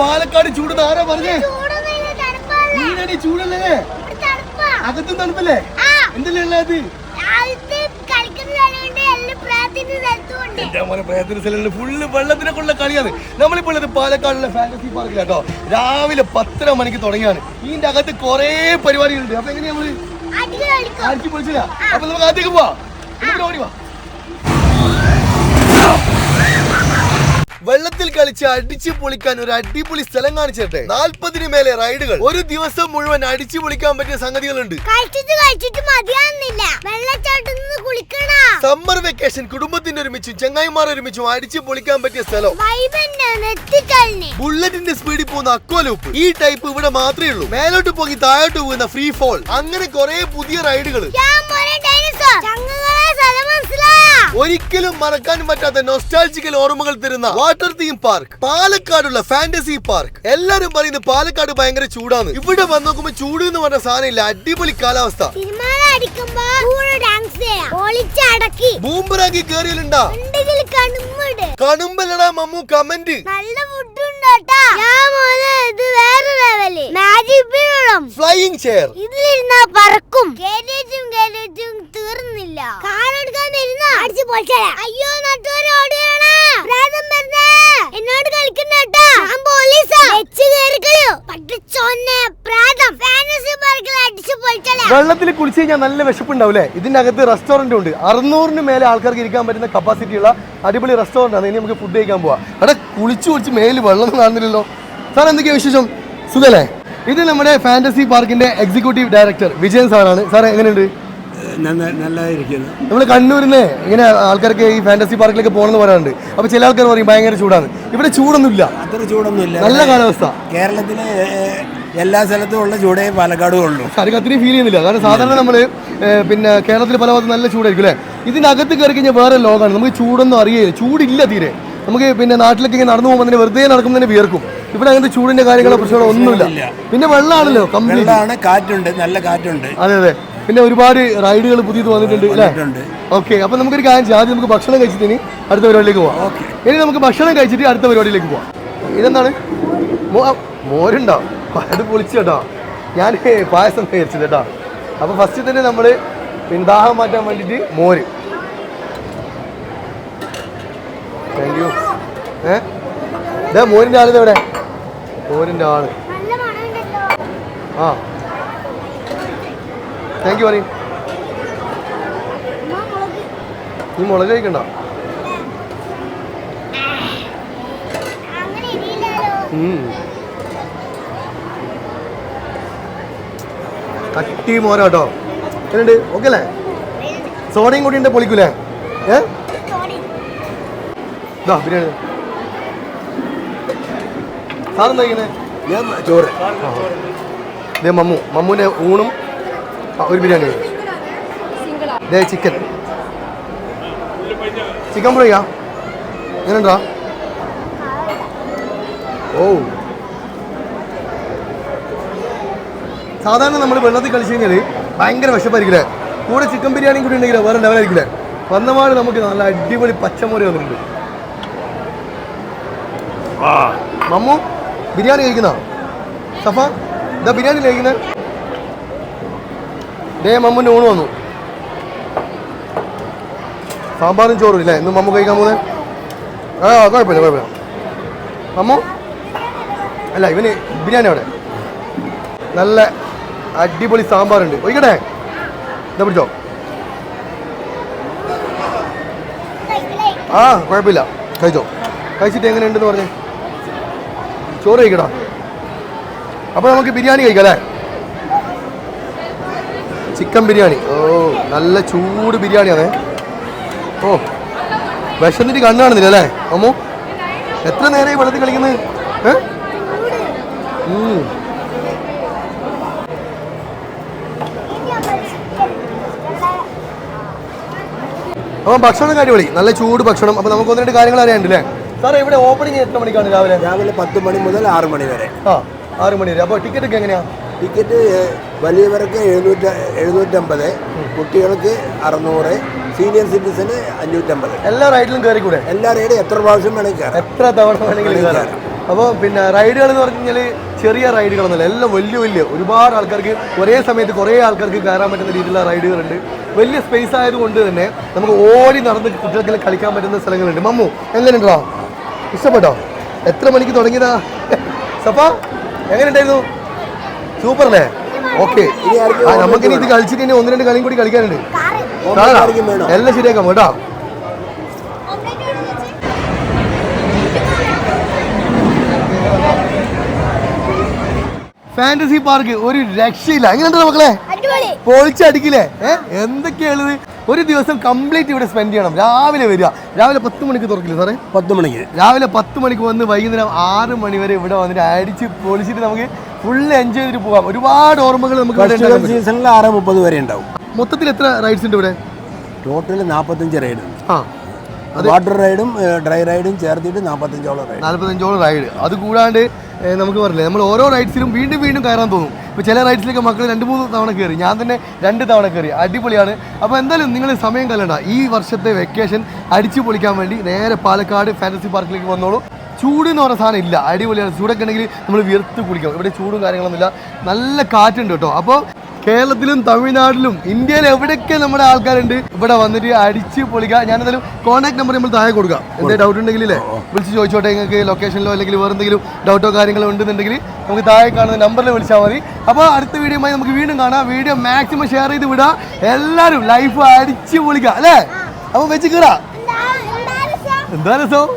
പാലക്കാട് ചൂട് ആരാ പറഞ്ഞേ? നീനടി ചൂടല്ലേ. അകത്തും തണുപ്പല്ലേ? എന്തല്ലേ ഉള്ളത്. എന്റെ മോനെ പ്രയത്ന സ്ഥലങ്ങളിൽ ഫുള്ള് വെള്ളത്തിനൊക്കെയുള്ള കളിയാണ്. നമ്മളിപ്പോൾ ഉള്ളത് പാലക്കാടുള്ള ഫാന്റസി പാർക്കിലാട്ടോ രാവിലെ പത്തര മണിക്ക് തുടങ്ങിയാണ്. ഇതിന്റെ അകത്ത് കൊറേ പരിപാടികളുണ്ട്. അപ്പൊ എങ്ങനെയാ നമ്മൾ. ആർക്കും പൊളിച്ചില്ല അപ്പൊ നമുക്ക് അകത്തേക്ക് പോവാ. ഓടി വാ. വെള്ളത്തിൽ കളിച്ച് അടിച്ചു പൊളിക്കാൻ ഒരു അടിപൊളി സ്ഥലം കാണിച്ചിട്ടെ നാൽപ്പതിന് മേലെ റൈഡുകൾ. ഒരു ദിവസം മുഴുവൻ അടിച്ചു പൊളിക്കാൻ പറ്റിയ സംഗതികളുണ്ട്. കളിച്ചിട്ട് കളിച്ചിട്ട് കുളിക്കണ? സമ്മർ വെക്കേഷൻ കുടുംബത്തിന്റെ ഒരുമിച്ചും ചങ്ങായിമാർ ഒരുമിച്ചും അടിച്ചു പൊളിക്കാൻ പറ്റിയ സ്ഥലം. ബുള്ളറ്റിന്റെ സ്പീഡിൽ പോകുന്ന അക്കോലൂപ്പ് ഈ ടൈപ്പ് ഇവിടെ മാത്രമേ ഉള്ളൂ. മേലോട്ട് പോയി താഴോട്ട് പോകുന്ന ഫ്രീ ഫോൾ അങ്ങനെ കുറെ പുതിയ റൈഡുകൾ ഒരിക്കലും മറക്കാൻ പറ്റാത്ത നൊസ്റ്റാൾജിക്കൽ ഓർമ്മകൾ തരുന്ന വാട്ടർ തീം പാർക്ക് പാലക്കാടുള്ള ഫാന്റസി പാർക്ക് എല്ലാരും പറയുന്നത് പാലക്കാട് ഭയങ്കര ചൂടാണ്. ഇവിടെ വന്ന് നോക്കുമ്പോ ചൂട് എന്ന് പറഞ്ഞ സാധനം ഇല്ല അടിപൊളി കാലാവസ്ഥ. ബൂമ്പറാക്കി കേറിയലുണ്ടാ? കണുമ്പലടാ മമ്മു കമന്റ് നല്ല ഫുഡ് ഞാൻ മോനെ ഇത് വേറെ ലെവൽ. മാജിക് ബീളം ഫ്ലൈയിങ് ചെയർ ഇതിലിരുന്നാ പറക്കും. കേരളച്ചും കേരളച്ചും തീർന്നില്ല. കാറെടുക്കാൻ വരുന്ന അടിച്ചു പൊളിച്ചാ അയ്യോ നട്ടുവരെ ഓടുകയാണ് പ്രാതം വരുന്നേ എന്നോട് കളിക്കണ്ടേട്ടാ ഞാൻ പോലീസാ. വെച്ച് കയറി കളിയോ പഠിച്ചോന്നെ പ്രാതം. ഫാനസി വെള്ളത്തിൽ കുളിച്ച് കഴിഞ്ഞാൽ നല്ല വിശപ്പുണ്ടാവില്ലേ ഇതിന്റെ അകത്ത് റെസ്റ്റോറന്റ് ഉണ്ട്. അറുന്നൂറിന് മേലെ ആൾക്കാർക്ക് ഇരിക്കാൻ പറ്റുന്ന കപ്പാസിറ്റി ഉള്ള അടിപൊളി റെസ്റ്റോറന്റ് ആണ്. ഇനി നമുക്ക് ഫുഡ് കഴിക്കാൻ പോവാം. അവിടെ കുളിച്ച് കുളിച്ച് മേലിൽ വെള്ളം കാണുന്നില്ലല്ലോ. സാർ എന്തൊക്കെയാ വിശേഷം? സുഖല്ലേ? ഇത് നമ്മുടെ ഫാന്റസി പാർക്കിന്റെ എക്സിക്യൂട്ടീവ് ഡയറക്ടർ വിജയൻ സാറാണ്. സാർ എങ്ങനെയുണ്ട്? നമ്മൾ കണ്ണൂരിന്ന് ഇങ്ങനെ ആൾക്കാർക്ക് ഈ ഫാന്റസി പാർക്കിലേക്ക് പോകണമെന്ന് പറയാറുണ്ട്. അപ്പൊ ചില ആൾക്കാർ പറയും ഭയങ്കര ചൂടാണ്. ഇവിടെ ചൂടൊന്നുമില്ല. അത്ര ചൂടൊന്നുമില്ല. നല്ല കാലാവസ്ഥ. കേരളത്തിലെ എല്ലാ സ്ഥലത്തും ഉള്ള ചൂടേ പാലക്കാടും ഉള്ളൂ ശരിക്കും അത്രയും ഫീൽ ചെയ്യുന്നില്ല. കാരണം സാധാരണ നമ്മൾ പിന്നെ കേരളത്തിൽ പല ഭാഗത്ത് നല്ല ചൂടായിരിക്കും അല്ലേ? ഇതിനകത്ത് അകത്ത് കയറി കഴിഞ്ഞാൽ വേറെ ലോകമാണ് നമുക്ക് ചൂടൊന്നും അറിയില്ല ചൂടില്ല തീരെ. നമുക്ക് പിന്നെ നാട്ടിലേക്ക് ഇങ്ങനെ നടന്നു പോകുമ്പോൾ തന്നെ വെറുതെ നടക്കുമ്പോൾ തന്നെ വിയർക്കും. ഇവിടെ അങ്ങനത്തെ ചൂടിന്റെ കാര്യങ്ങളോ പ്രശ്നങ്ങളോ ഒന്നുമില്ല. പിന്നെ വെള്ളമാണല്ലോ വെള്ളമാണ് കാറ്റുണ്ട് നല്ല കാറ്റുണ്ട്. അതെ അതെ. പിന്നെ ഒരുപാട് റൈഡുകൾ പുതിയത് വന്നിട്ടുണ്ട് അല്ലേ. ഓക്കെ അപ്പൊ നമുക്കൊരു കാര്യം ചെയ്യാം. ആദ്യം നമുക്ക് ഭക്ഷണം കഴിച്ചിട്ട് ഇനി അടുത്ത പരിപാടിയിലേക്ക് പോവാം. ഇനി നമുക്ക് ഭക്ഷണം കഴിച്ചിട്ട് അടുത്ത പരിപാടിയിലേക്ക് പോവാം. ഇതെന്താണ്? മോരുണ്ടോ? അത് പൊളിച്ചു കേട്ടോ. ഞാൻ പായസം കഴിച്ചത് കേട്ടോ. അപ്പൊ ഫസ്റ്റ് തന്നെ നമ്മൾ പിന്നെ ദാഹം മാറ്റാൻ വേണ്ടിയിട്ട് മോര്. താങ്ക് യു ഏ? ഇതാ മോരിന്റെ ആളിത് എവിടെ മോരിന്റെ ആൾ. ആ. താങ്ക് യു പറയും നീ മുളക് കഴിക്കണ്ട? ഉം. കട്ടി മോര കേട്ടോ എങ്ങനെയുണ്ട്? ഓക്കെ അല്ലേ? സോഡയും കൂടി ഉണ്ട് പൊളിക്കൂലേ? ഏ? ഇതാ ബിരിയാണി. സാറെന്താ ഇങ്ങനെ ഞാൻ ചോറ്. ഇതേ മമ്മു. മമ്മുവിന്റെ ഊണും ഒരു ബിരിയാണി. ഇതേ ചിക്കൻ ചിക്കൻ ഫ്രൈയാ എങ്ങനെയുണ്ടോ? ഓ. സാധാരണ നമ്മൾ വെള്ളത്തിൽ കളിച്ചു കഴിഞ്ഞാൽ ഭയങ്കര വിഷപ്പായിരിക്കില്ലേ? കൂടെ ചിക്കൻ ബിരിയാണിയും കൂടി ഉണ്ടെങ്കിൽ വേറെ ലെവലായിരിക്കില്ലേ വന്നപാട് നമുക്ക് നല്ല അടിപൊളി പച്ചമുറി വന്നിട്ടുണ്ട്. മമ്മു ബിരിയാണി കഴിക്കുന്ന? സഫ ഇതാ ബിരിയാണി കഴിക്കുന്നത് ദേ മമ്മുന്റെ ഊണ് വന്നു. സാമ്പാറും ചോറും ഇല്ലേ? ഇന്ന് മമ്മു കഴിക്കാൻ പോകുന്നത് ആ കുഴപ്പമില്ല കുഴപ്പമില്ല. മമ്മു? അല്ല ഇവന് ബിരിയാണി അവിടെ നല്ല അടിപൊളി സാമ്പാറുണ്ട്. ഒഴിക്കട്ടെ? എന്താ പിടിച്ചോ. ആ കുഴപ്പമില്ല. കഴിച്ചോ? കഴിച്ചിട്ട് എങ്ങനെയുണ്ടെന്ന് പറഞ്ഞേ. ചോറ് കഴിക്കടാ. അപ്പോൾ നമുക്ക് ബിരിയാണി കഴിക്കാം അല്ലേ? ചിക്കൻ ബിരിയാണി. ഓ നല്ല ചൂട് ബിരിയാണി ബിരിയാണിയാണേ. ഓ വിശന്നിട്ട് കണ്ണു കാണുന്നില്ല അല്ലേ? അമ്മു എത്ര നേരമായി വെള്ളത്തിൽ കളിക്കുന്നത് ഏ? അപ്പം ഭക്ഷണം അടിപൊളി. നല്ല ചൂട് ഭക്ഷണം. അപ്പം നമുക്ക് ഒന്ന് രണ്ട് കാര്യങ്ങൾ അറിയാണ്ടല്ലേ സാറേ ഇവിടെ ഓപ്പണിംഗ് എത്ര മണിക്കാണ് രാവിലെ? രാവിലെ പത്ത് മണി മുതൽ ആറ് മണി വരെ. ആ ആറ് മണി വരെ. അപ്പോൾ ടിക്കറ്റ് ഒക്കെ എങ്ങനെയാ? ടിക്കറ്റ് വലിയവർക്ക് എഴുന്നൂറ്റ എഴുന്നൂറ്റമ്പത് കുട്ടികൾക്ക് അറുന്നൂറ് സീനിയർ സിറ്റിസന് അഞ്ഞൂറ്റമ്പത്. എല്ലാ റൈഡിലും കയറി കൂടെ എല്ലാ റൈഡും എത്ര പ്രാവശ്യം വേണമെങ്കിൽ കയറാം എത്ര തവണ വേണമെങ്കിലും കയറാം അപ്പോൾ പിന്നെ റൈഡുകൾ എന്ന് പറഞ്ഞു കഴിഞ്ഞാൽ ചെറിയ റൈഡുകളൊന്നുമല്ല എല്ലാം വലിയ വലിയ. ഒരുപാട് ആൾക്കാർക്ക് ഒരേ സമയത്ത് കുറേ ആൾക്കാർക്ക് കയറാൻ പറ്റുന്ന രീതിയിലുള്ള റൈഡുകളുണ്ട് വലിയ സ്പേസ് ആയതുകൊണ്ട് തന്നെ നമുക്ക് ഓടി നടന്ന് കുട്ടികൾക്ക് കളിക്കാൻ പറ്റുന്ന സ്ഥലങ്ങളുണ്ട്. മമ്മു എങ്ങനെയുണ്ടോ ഇഷ്ടപ്പെട്ടോ? എത്ര മണിക്ക് തുടങ്ങിയതാ? സഫ എങ്ങനെയുണ്ടായിരുന്നു? സൂപ്പർ അല്ലേ ഓക്കെ നമുക്ക് നമുക്കിനി ഇത് കളിച്ചിട്ട് ഇനി ഒന്ന് രണ്ട് കളിയും കൂടി കളിക്കാനുണ്ട്? എല്ലാം ശരിയാക്കാം കേട്ടോ. ഫാന്റസി പാർക്ക് ഒരു രക്ഷയില്ല. എങ്ങനെയുണ്ടോ മക്കളെ? പൊളിച്ചടിക്കില്ലേ എന്തൊക്കെയാണ് ഒരു ദിവസം കംപ്ലീറ്റ് ഇവിടെ സ്പെൻഡ് ചെയ്യണം. രാവിലെ വരിക. രാവിലെ പത്ത് മണിക്ക് തുറക്കില്ല സാറേ? പത്ത് മണിക്ക്. രാവിലെ പത്ത് മണിക്ക് വന്ന് വൈകുന്നേരം ആറ് മണി വരെ ഇവിടെ വന്നിട്ട് അടിച്ച് പൊളിച്ചിട്ട് നമുക്ക് ഫുൾ എൻജോയ് ചെയ്തിട്ട് പോകാം. ഒരുപാട് ഓർമ്മകൾ നമുക്ക് സീസണിൽ ആറ് മുപ്പത് വരെ ഉണ്ടാവും. മൊത്തത്തിൽ എത്ര റൈഡ്സ് ഉണ്ട് ഇവിടെ? ടോട്ടൽ നാൽപ്പത്തഞ്ച് റൈഡ് ആ. വാട്ടർ റൈഡും ഡ്രൈ റൈഡും ചേർത്തിട്ട് നാൽപ്പത്തഞ്ചോളം റൈഡ്. നാൽപ്പത്തഞ്ചോളം റൈഡ്. അത് കൂടാണ്ട് നമുക്ക് പറഞ്ഞില്ലേ നമ്മൾ ഓരോ റൈഡ്സിലും വീണ്ടും വീണ്ടും കയറാൻ തോന്നും. ഇപ്പോൾ ചില റൈഡ്സിലൊക്കെ മക്കൾ രണ്ട് മൂന്ന് തവണ കയറി ഞാൻ തന്നെ രണ്ട് തവണ കയറി. അടിപൊളിയാണ്. അപ്പോൾ എന്തായാലും നിങ്ങൾ സമയം കല്ലണ്ട ഈ വർഷത്തെ വെക്കേഷൻ അടിച്ചു പൊളിക്കാൻ വേണ്ടി നേരെ പാലക്കാട് ഫാൻസി പാർക്കിലേക്ക് വന്നോളൂ. ചൂട് എന്ന് പറഞ്ഞ സാധനം ഇല്ല. അടിപൊളിയാണ്. ചൂടൊക്കെ ഉണ്ടെങ്കിൽ നമ്മൾ വിയർത്ത് കുളിക്കാം ഇവിടെ ചൂടും കാര്യങ്ങളൊന്നുമില്ല. നല്ല കാറ്റുണ്ട് കേട്ടോ. അപ്പോൾ കേരളത്തിലും തമിഴ്നാട്ടിലും ഇന്ത്യയിൽ എവിടെയൊക്കെ നമ്മുടെ ആൾക്കാരുണ്ട് ഇവിടെ വന്നിട്ട് അടിച്ച് പൊളിക്കുക ഞാൻ എന്തായാലും കോൺടാക്ട് നമ്പർ നമ്മൾ താഴെ കൊടുക്കാം. എന്തെങ്കിലും ഡൗട്ട് ഉണ്ടെങ്കിലേ വിളിച്ച് ചോദിച്ചോട്ടെ നിങ്ങൾക്ക് ലൊക്കേഷനിലോ അല്ലെങ്കിൽ വേറെ എന്തെങ്കിലും ഡൗട്ടോ കാര്യങ്ങളോ ഉണ്ടെന്നുണ്ടെങ്കിൽ നമുക്ക് താഴെ കാണുന്ന നമ്പറിൽ വിളിച്ചാൽ മതി. അപ്പോൾ അടുത്ത വീഡിയോയുമായി നമുക്ക് വീണ്ടും കാണാം. വീഡിയോ മാക്സിമം ഷെയർ ചെയ്ത് വിടുക എല്ലാവരും ലൈഫ് അടിച്ച് പൊളിക്കുക അല്ലേ? അപ്പോൾ വെച്ച് കീറാം. എന്താ എന്താ രസം? എന്താ രസം?